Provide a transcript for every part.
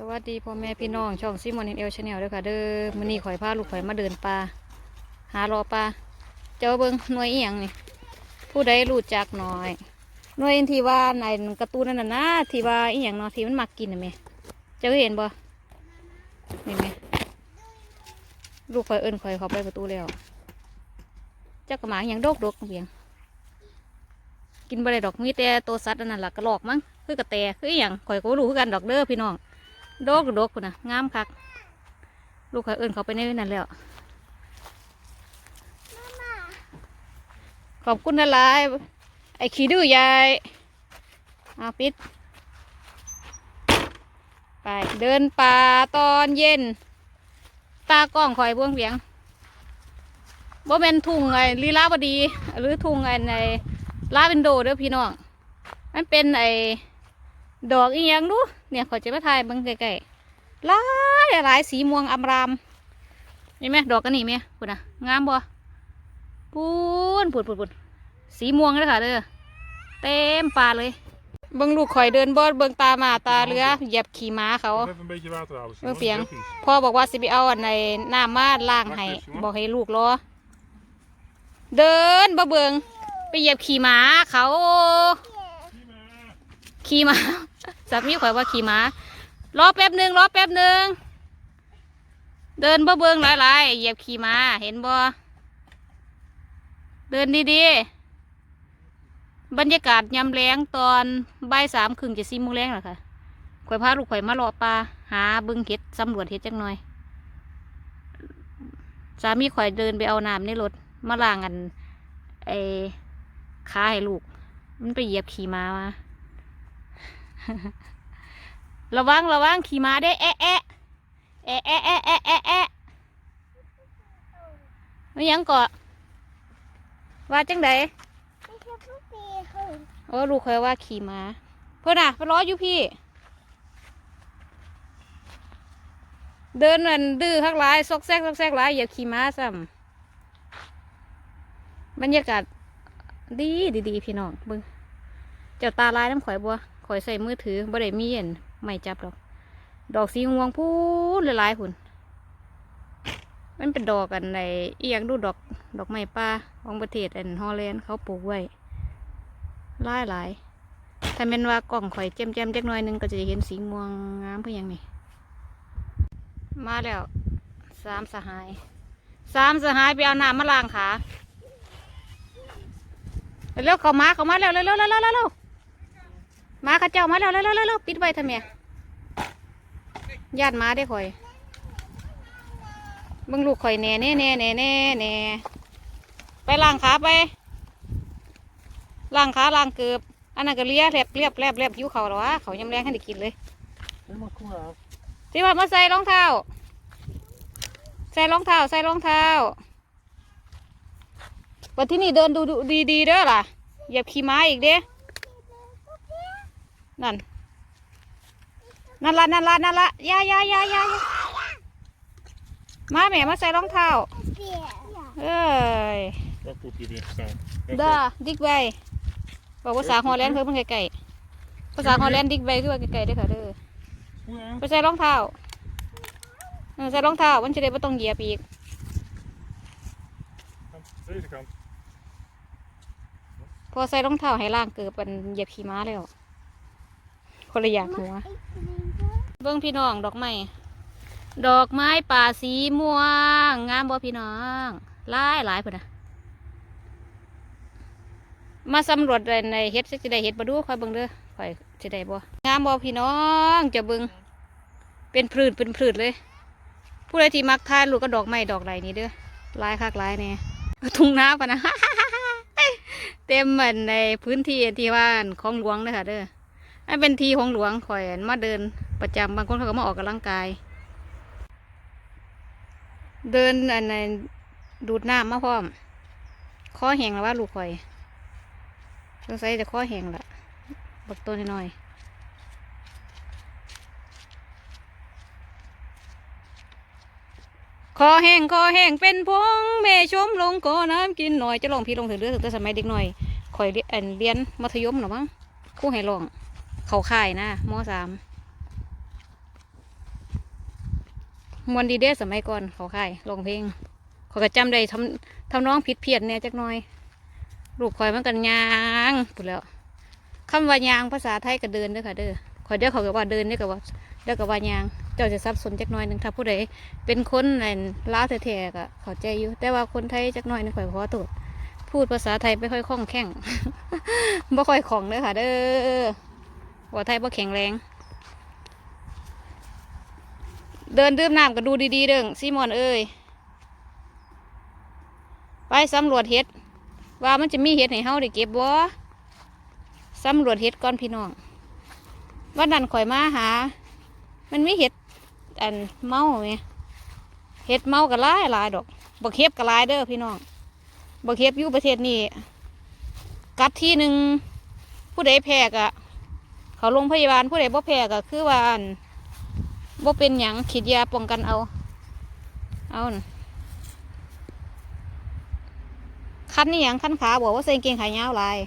สวัสดีพ่อแม่พี่น้องช่องซิมอนเอ็นเอลชาแนลด้วยค่ะเด้อมื้อนี้ข่อยพาลูกข่อยมาเดินป่าหารอปลาเจ้าเบิงหน่วยเอียงนี่ผู้ใดรู้จักหน่อยหน่วยที่ว่าในกร์ตูนนั่นน่ะนะที่ว่าอีหยังเนาะที่มันมักกินน่ะแม่เจ้าเห็นบ่นี่แม่ลูกข่อยเอิ้นข่อยเข้าไปประตูแล้วเจ้ากระหมาอหย่างโดกดกเพียงกินบ่ได้ดอกมีแต่ตัวสัตว์อันนั้นล่ะกระหรอกมั้งคือกระแตคืออหย่างข่อยก็บ่รู้คือกันดอกเด้อพี่น้อง ดกโดกคุณนะงามคัก ลูกเขาเอิญเขาไปในนั่นแล้วขอบคุณนะลายไอ้ขี้ดื้อยายเอาปิด ไปเดินป่าตอนเย็น ตากล้องคอยบื้องเบียงบ่เป็นทุ่งไงลีลาวดี หรือทุ่งไงในลาเป็นโดเด้อพี่น้อง มันเป็นไอ ดอกอีหยังดูเนี่ยขอจะมาถ่ายเบิ่งใกล้ๆหลายหลายสีม่วงอำรามนี่ไหมดอกกันนี่ไหมปุ่นอะงามบ่ปูนปุ่นปุ่นปุ่นสีม่วงเลยค่ะเด้อเต็มป่าเลยเบิ่งลูกข่อยเดินบอดเบิ่งตาหมาตาเรือเหยียบขี่ม้าเขา Even een beetje water houden. Wel, Simon. Pian. Heel vies. พ่อบอกว่าสิไปเอาอันในน้ำมาล้างให้ บอกให้ลูกรอ เดินบ่เบิงไปเหยียบขี่ม้าเขา ขี่ม้า สามีข่อยว่าขี่ม้ารอแป๊บหนึ่งรอแป๊บหนึ่งเดินบ่เบิงหลายๆเหยียบขี่ม้าเห็นบ่เดินดีๆบรรยากาศยามแรงตอนบ่ายสามครึ่งจะสี่โมงแรงหรอคะข่อยพาลูกข่อยมารอปลาหาเบึงเห็ดสำรวจเห็ดจักหน่อย สามีข่อยเดินไปเอาน้ำในรถมาล้างกันไอ้ขาให้ลูก มันไปเหยียบขี่ม้ามา ระวังระวังขี่ม้าได้แอะแอะแอะแอะแอะแอะแอะแอะไม่ยังเกาะว่าจังใดโอ้ลูกเคยว่าขี่ม้าเพื่อนอะไปรออยู่พี่ เดินมันดื้อข้างหลายซอกแซกซอกแซกหลายอย่าขี่ม้าซ้ำบรรยากาศดีดีดีพี่น้องเบึงเจ้าตาลายน้ำข่อยบัว ข่อยใส่มือถือบ่ได้มีเห็นไม่จับดอก ดอกสีม่วงพูนหลายๆหุ่นมันเป็นดอกกันในเอียงดูดอกดอกไม้ป่าของประเทศอันฮอลแลนด์เขาปลูกไว้หลายหลายถ้าเป็นว่ากล่องข่อยแจ่มแจ่มจักหน่อยหนึงก็จะเห็นสีม่วงงามเพื่อหยังนี่มาแล้วสามสหายสามสหายไปเอาน้ำมาล้างขาเร็วเขามาเขามาเร็วเร็วเร็วเร็วเร็วเร็วเร็ว มาข้าเจ้ามาเร็วเร็วเร็วเร็วปิดไว้ทำไมญาติมาได้อข่อยบิ่งลูกข่อยแน่แน่แน่แน่แน่แน่ไปล้างขาไปล้างขาล้างเกือบอันนั้นก็เลียแลบเรียบแลบแลบหิวเขาหรอวะเขายำแรงให้ได้กินเลย Helemaal cool aan. สิว่ามาใส่รองเท้า ใส่รองเท้าใส่รองเท้าวันที่นี่เดินดูดีดีเด้อล่ะเหยียบขี่ม้าอีกเด้ นั่น นั่นละนั่นละนั่นละอยาอยาอยาอยาอย่ามาแม่มาใส่รองเท้าเอ้ย Welk poep je erin gestaan? Welk เด้อ poep? ดิกไวบอกภาษาฮอลแลนด์เพิ่มเพิ่งไกลๆภาษาฮอลแลนด์ดิกไวคือว่าไกลๆเด้อค่ะเด้อ Hoe aan? ไปใส่รองเท้าเออใส่รองเท้ามันจะได้ไม่ต้องเหยียบอีก Deze kant. พอใส่รองเท้าให้ล่างเกิดเป็นเหยียบขี่ม้าแล้ว คนละอย่างหัว เบิ้งพี่น้องดอกไม้ดอกไม้ป่าสีม่วง งามบ่พี่น้องหลายหลายพุ่นนะมาสำรวจในเฮ็ดจะได้เฮ็ดมาดูคอยเบิ้งเด้อคอยจะได้บ่งามบ่พี่น้องจะเบิ้งเป็นพืชเป็นพืชเลย ผู้ใดที่มักทานลูกก็ดอกไม้ดอกไรนี้เด้อลายคักลายแน่ทุ่งนาปะนะเต็มเหมือนในพื้นที่ที่ว่าของหลวงเลยค่ะเด้อ อันเป็นทีของหลวงข่อยมาเดินประจำบางคนเขาก็มาออกกำลังกาย เดินอันในนดูดน้ำมาพร้อมข้อแห้งแล้วว่าลูกข่อยสงสัยจะข้อแห้งละบักตัวน้อยคอแห้งคอแห้งเป็นพงเมชมลงก่อน้ำกินหน่อยจะลองพี่ลงถึงเดือถึงแต่สมัยเด็กหน่อยข่อยเรียนเรียนมัธยมหรอมั้งคู่ให้ลอง เขาค่ายนะมสามมวนดีเด้สมัยก่อนเขาค่ายร้องเพลงเขาก็จำได้ทำทำน้องผิดเพี้ยนเนี่ยจักหน่อย ลูกข่อยมันกันยางพูดแล้วคำว่ายางภาษาไทยก็เดินเด้อค่ะเด้อข่อยเด้อเขาก็ว่าเดินเด้อก็ว่าเด้อก็ว่ายาง เจ้าจะซับสนจักหน่อยหนึ่งถ้าผู้ใดเป็นคนนั่นลาแท้ๆก็เข้าใจอยู่ แต่ว่าคนไทยจักหน่อยนึงข่อยขอโทษพูดภาษาไทยไม่ค่อยคล่องแคล่งบ่ค่อยคล่องเด้อค่ะเด้อ ว่าไทยบ่แข็งแรง เดินดื่มน้ำก็ดูดีๆเด้งซีมอนเอ้ยไปสำรวจเห็ด ว่ามันจะมีเห็ดให้เฮาได้เก็บบ่สำรวจเห็ดก่อนพี่น้องวันนั้นข่อยมาหา มันมีเห็ดอันเมาไหมเห็ดเมาก็หลายหลายดอกบักเห็บก็หลายเด้อพี่น้องบักเห็บอยู่ประเทศนี้ กัดที่หนึ่งผู้ใดแพ้กะ เขาโรงพยาบาลผู้ใดบ่แพ้ก็คือว่าอันบ่เป็นหยังขีดยาป้องกันเอา เอาคันนี่หยังคันขาบอกว่าใส่กางเกงขายาวลาย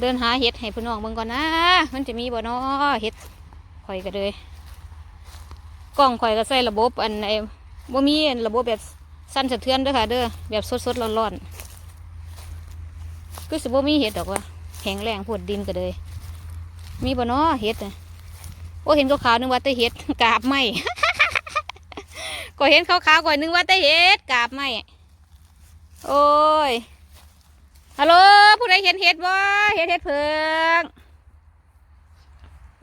เดินหาเห็ดให้พี่น้องเบิ่งก่อนนะ มันจะมีบ่เนาะเห็ดข่อยก็เลยกล้องข่อยก็ใส่ระบบอันไอ้บ่มีอันระบบแบบสั้นสะเทือนเด้อค่ะเด้อแบบสดๆร้อนๆคือสิบ่มีเห็ดดอกว่า ข็งแรงพวดดินก็เลย มีบ่เนาะเห็ดโอ้เห็นขาวๆนึกว่าแต่เห็ดกาบไหมก็เห็นขาวๆก่อนนึกว่าแต่เห็ดกาบไหมโอ้ยฮัลโหลผู้ใดเห็นเห็ดบ่เห็ดเห็ดเพิง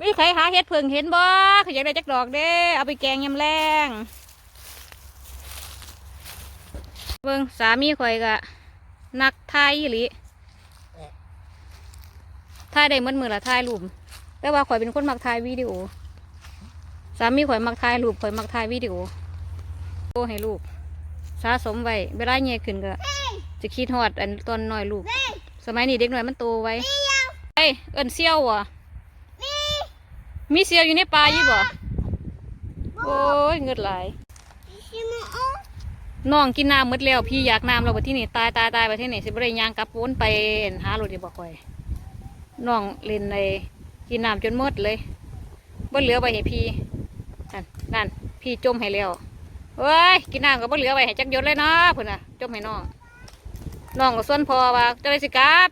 มีใครหาเห็ดเพิงเห็นบ่เขาอยากได้จักดอกเด้เอาไปแกงยำแรงเบิ่งสามีข่อยก็นักไทยอีหลี ทายได้หมดมือละทายรูปแต่ว่าข่อยเป็นคนมักถ่ายวิดีโอ สามีข่อยมักถ่ายรูปข่อยมักถ่ายวิดีโอโตให้ลูกสะสมไว้เวลาเงี้ยขึ้นก็จะคิดฮอดอันตอนน้อยลูก สมัยนี้เด็กน้อยมันโตไว้เอ้ยเอินเซี่ยวอะมีเซี่ยวอยู่ในป่าอยู่บ่โอ้ยเงือดไหลายน้องกินน้ำหมดแล้วพี่อยากน้ำแล้วบัดที่นี่ตายตายตายไปที่นี่สิบได้ย่างกลับวนไปหารดีบ่ข่อย น้องเล่นในกินน้ำจนหมดเลยบ่เหลือไว้ให้พี่นั่นนั่นพี่จมให้แล้วเฮ้ยกินน้ำก็บ่เหลือไว้ให้จักยศเลยเนาะเพิ่นน่ะจมให้น้องน้องก็ส่วนพอว่าจะได้สิกลับ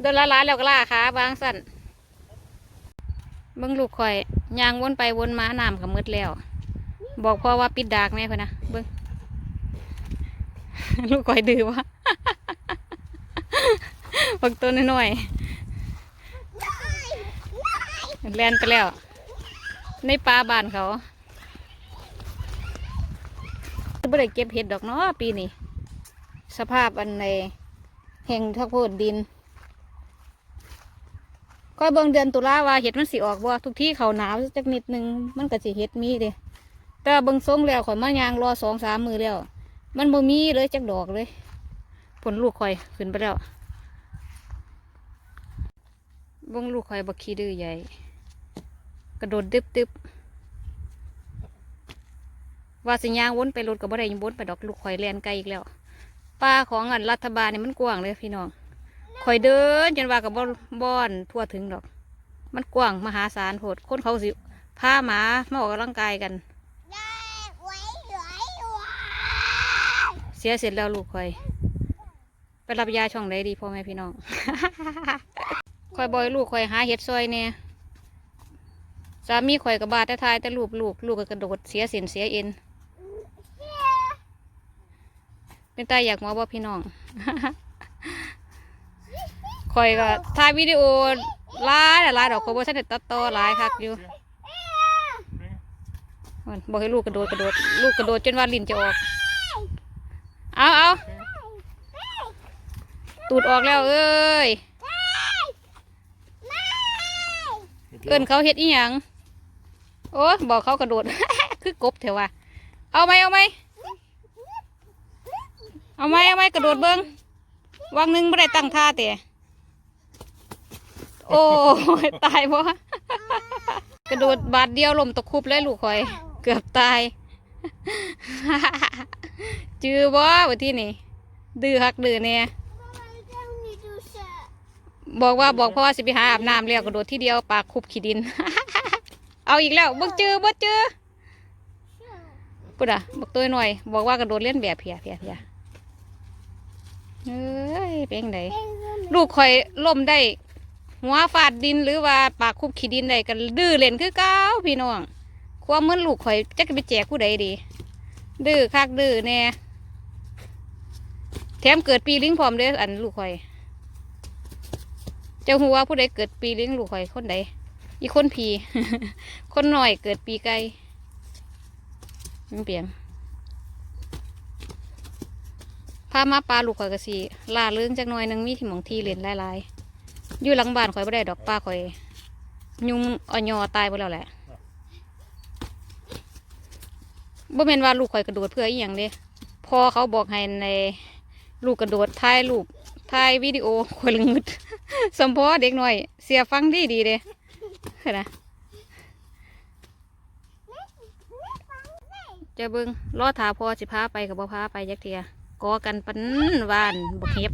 เดินละลายแล้วก็ล่าขาบางสั่นเบิ่งลูกข่อยยางวนไปวนมาน้ำก็หมดแล้ว บอกพ่อว่าปิดดากแม่เพิ่นนะเบิ่งลูกข่อยดื้อวะ บักตัวน้อยๆแล่นไปแล้ว ในป่าบ้านเขาไม่ได้เก็บเห็ดดอกเนาะปีนี้ สภาพอันในแห่งทักโพดดินก็เบิ่งเดือนตุลาว่าเห็ดมันสิออกบ่ทุกที่เขาหนาวจักนิดนึงมันก็สิเห็ดมีเด้แต่เบิ่งทรงแล้วข่อยมายางรอสองสามมือแล้ว มันบ่มีเลยจักดอกเลย ผลลูกข่อยขึ้นไปแล้ว บงลูกข่อยบักขี้ดื้อใหญ่ กระโดดดึบดึบว่าสิยาวนไปรถกับบ่ได้ยังวนไปดอกลูกข่อยแลนไกลอีกแล้วป่าของอันรัฐบาลนี่มันกว้างเลยพี่น้องข่อยเดินจนว่ากับบ่บ่อนทั่วถึงดอก มันกว้างมหาศาลโพดคนเขาสิพาหมามาออกกำลังกายกัน เสียเสร็จแล้วลูกข่อย ไปรับยาช่องใดดีพ่อแม่พี่น้อง ข่อยบอยลูกข่อยหาเห็ดซอยเนี่ยสามีข่อยกับบาดแต่ทายแต่ลูกลูกลูกก็กระโดดเสียสินเสียเอ็นเป็นตาอยากมอบ่พี่น้องข่อยก็ถ่ายวิดีโอลายหลายดอกข่อยบ่ทันได้ตัดต่อลายคักอยู่บอกให้ลูกกระโดดกระโดดลูกกระโดดจนว่าลิ้นจะออก เอาเอาตูดออกแล้วเอ้ย เอินเขาเฮ็ดอีหยังโอ้บอกเขากระโดด คือกบเถอะว่ะเอาไหมเอาไหมเอาไหมเอาไหมกระโดดเบิ้งวางหนึงไม่ได้ตั้งท่าแต่โอ้ตายบ่กระโดดบาดเดียวลมตะคุบเลยลูกคอย เกือบตาย จือบ่ว่าที่นี่ดื้อฮักดื้อเนี่ย บอกว่าบอกพ่อสิไปหาอาบน้ำแล้วกระโดดที่เดียวปากคุบขี้ดิน เอาอีกแล้วบ่เจอบ่เจอปุ๊ดอะบักตัวหน่อย บอกว่ากระโดดเล่นแบบเพียเพียเพียเอ้ยเป็นไงลูกข่อยล่มได้หัวฟาดดินหรือว่าปากคุบขี้ดินได้กันดื้อเล่นคือเก้าพี่น้องความเหมือนลูกข่อยจะไปแจกผู้ใดดี ดื้อคักดื้อแน่แถมเกิดปีลิงพร้อมเด้ออันลูกข่อยเจ้าหัวผู้ใดเกิดปีเลิงลูกข่อยคนใดอีคนผี คนหน่อยเกิดปีไก่มันเปลี่ยนพามาปลาลูกข่อยกระสีล่าเรื่องจักหน่อยหนึงมีที่หมองทีเล่นหลายๆอยู่หลังบ้านข่อยไม่ได้ดอกปลาข่อย ยุงอ่อนยอตายไปแล้วแหละบ่แม่นว่าลูกข่อยกระโดดเพื่ออีหยังเด้พอเขาบอกให้ในลูกกระโดดถ่ายรูปถ่ายวิดีโอข่อยละงึด สมพอเด็กหน่อย เสียฟังดีดีๆเด้เห็นนะจะเบิ่งรอถาพอสิพาไปกับบ่พาไปจักเทียกอกันปันวานบกเห็บ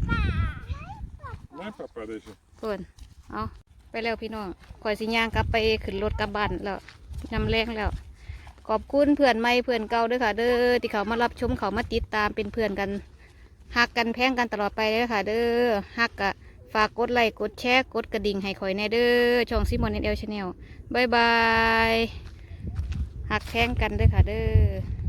Nej, pappa, det är så. เพื่อนเอาไปแล้วพี่น้องข่อยสิย่างกลับไปขึ้นรถกลับบ้านแล้วยำแรงแล้ว ขอบคุณเพื่อนใหม่เพื่อนเก่าด้วยค่ะ เด้อที่เขามารับชมเขามาติดตามเป็นเพื่อนกันหักกันแพงกันตลอดไปเลยค่ะ เด้อหักกะ ฝากกดไลค์กดแชร์กดกระดิ่งให้คอยแน่เด้อช่องซิมอนเอลชาแนลบายบายหักแพงกันเด้วยค่ะเด้อ